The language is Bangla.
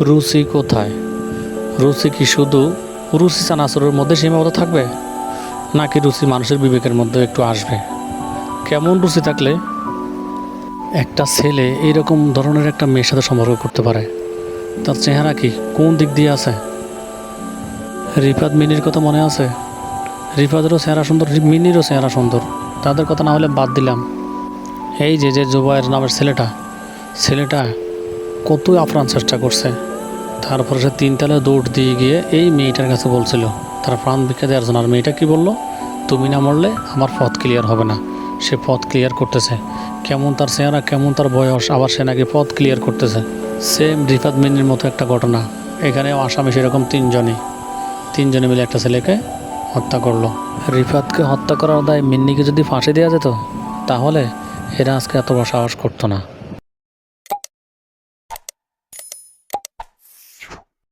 রুচি কোথায়? রুচি কি শুধু রুচি চানাচুরের মধ্যে সীমাবদ্ধ থাকবে? নাকি রুচি মানুষের বিবেকের মধ্যে একটু আসবে? কেমন রুচি থাকলে? একটা ছেলে এইরকম ধরনের একটা মেয়ের সাথে সম্পর্ক করতে পারে। তার চেহারা কি কোন দিক দিয়ে আছে? রিফাত মিনির কথা মনে আছে? রিফাতেরও চেহারা সুন্দর, মিনিরও চেহারা সুন্দর। তাদের কথা না হলে বাদ দিলাম। এই যে যে জুবাইয়ের নামের ছেলেটা ছেলেটা কতই আপ্রাণ চেষ্টা করছে। তারপরে সে তিনতলা দৌড় দিয়ে গিয়ে এই মেয়েটার কাছে বলছিল, তার প্রাণ ভিক্ষা দেওয়ার জন্য আর মেয়েটা কী বলল? তুমি না মরলে আমার পথ ক্লিয়ার হবে না। সে পথ ক্লিয়ার করতেছে। কেমন তার চেহারা, কেমন তার বয়স, আবার সে নাকি পথ ক্লিয়ার করতেছে। সেম রিফাত মিনির মতো একটা ঘটনা। এখানেও আসামি সেরকম তিনজনই। তিনজনে মিলে একটা ছেলেকে হত্যা করল। রিফাতকে হত্যা করার দায় মিন্নিকে যদি ফাঁসি দেওয়া যেত, তাহলে এরা আজকে এত সাহস করতো না।